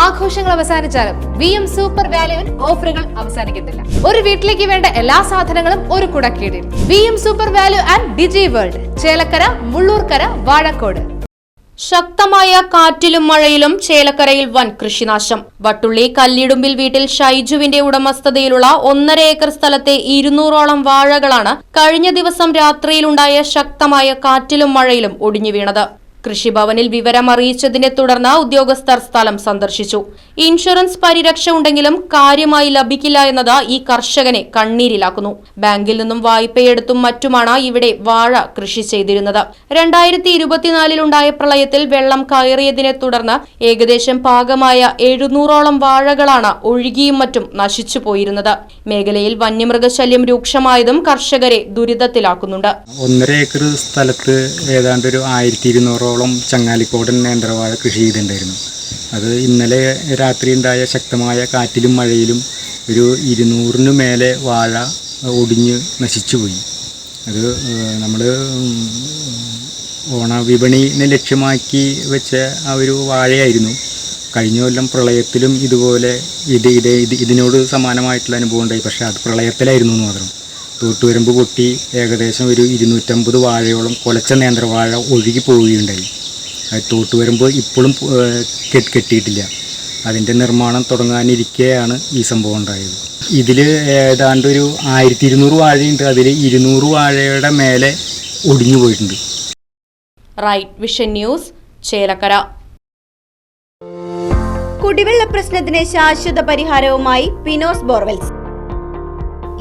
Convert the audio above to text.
ആഘോഷങ്ങൾ അവസാനിച്ചാലും V M super വാല്യുവിൽ ഓഫറുകൾ അവസാനിക്കുന്നില്ല ഒരു വീട്ടിലേക്ക് വേണ്ട എല്ലാ സാധനങ്ങളും ഒരു കുടക്കീടിൽ. V M super value and Digi World Chelakkara Mullurkara Vazhakode. ശക്തമായ കാറ്റിലും മഴയിലും ചേലക്കരയിൽ വൻ കൃഷിനാശം. വട്ടുള്ളി കല്ലിടുമ്പിൽ വീട്ടിൽ ഷൈജുവിന്റെ ഉടമസ്ഥതയിലുള്ള ഒന്നര ഏക്കർ സ്ഥലത്തെ ഇരുന്നൂറോളം വാഴകളാണ് കഴിഞ്ഞ ദിവസം രാത്രിയിലുണ്ടായ ശക്തമായ കാറ്റിലും മഴയിലും ഒടിഞ്ഞു വീണത്. കൃഷിഭവനിൽ വിവരം അറിയിച്ചതിനെ തുടർന്ന് ഉദ്യോഗസ്ഥർ സ്ഥലം സന്ദർശിച്ചു. ഇൻഷുറൻസ് പരിരക്ഷ ഉണ്ടെങ്കിലും കാര്യമായി ലഭിക്കില്ല എന്നത് ഈ കർഷകനെ കണ്ണീരിലാക്കുന്നു. ബാങ്കിൽ നിന്നും വായ്പയെടുത്തും മറ്റുമാണ് ഇവിടെ വാഴ കൃഷി ചെയ്തിരുന്നത്. രണ്ടായിരത്തി ഇരുപത്തിനാലിലുണ്ടായ പ്രളയത്തിൽ വെള്ളം കയറിയതിനെ തുടർന്ന് ഏകദേശം പാകമായ എഴുന്നൂറോളം വാഴകളാണ് ഒഴുകിയും മറ്റും നശിച്ചു പോയിരുന്നത്. മേഖലയിൽ വന്യമൃഗശല്യം രൂക്ഷമായതും കർഷകരെ ദുരിതത്തിലാക്കുന്നുണ്ട്. ഒന്നര ഏക്കർ സ്ഥലത്ത് ഏതാണ്ട് ഒരു ആയിരത്തി ഇരുന്നൂറോളം ചങ്ങാലിക്കോടൻ നേന്ത്രവാഴ കൃഷി ചെയ്തിട്ടുണ്ടായിരുന്നു. അത് ഇന്നലെ രാത്രി ഉണ്ടായ ശക്തമായ കാറ്റിലും മഴയിലും ഒരു ഇരുന്നൂറിന് മേലെ വാഴ ഒടിഞ്ഞ് നശിച്ചുപോയി അത് നമ്മൾ ഓണ വിപണിനെ ലക്ഷ്യമാക്കി വെച്ച ആ ഒരു വാഴയായിരുന്നു. കഴിഞ്ഞ കൊല്ലം പ്രളയത്തിലും ഇതുപോലെ ഇത് ഇത് ഇത് ഇതിനോട് സമാനമായിട്ടുള്ള അനുഭവം ഉണ്ടായി. പക്ഷേ അത് പ്രളയത്തിലായിരുന്നു എന്ന് മാത്രം. തൂട്ടുവരമ്പ് പൊട്ടി ഏകദേശം ഒരു ഇരുന്നൂറ്റമ്പത് വാഴയോളം കൊലച്ച നേന്ത്രവാഴ ഒഴുകി പോവുകയുണ്ടായി. അത് തൂട്ടുവരമ്പ് ഇപ്പോഴും കെട്ട് കെട്ടിയിട്ടില്ല. അതിന്റെ നിർമ്മാണം തുടങ്ങാനിരിക്കെയാണ് ഈ സംഭവം ഉണ്ടായത്. ഇതിൽ ഏതാണ്ട് ഒരു ആയിരത്തി ഇരുന്നൂറ് വാഴയുണ്ട്. അതിൽ ഇരുന്നൂറ് വാഴയുടെ മേലെ ഒടിഞ്ഞു പോയിട്ടുണ്ട്. Right Vision News Chelakkara. കുടിവെള്ള പ്രശ്നത്തിന് ശാശ്വത പരിഹാരവുമായി പിനോസ് ബോർവെൽസ്.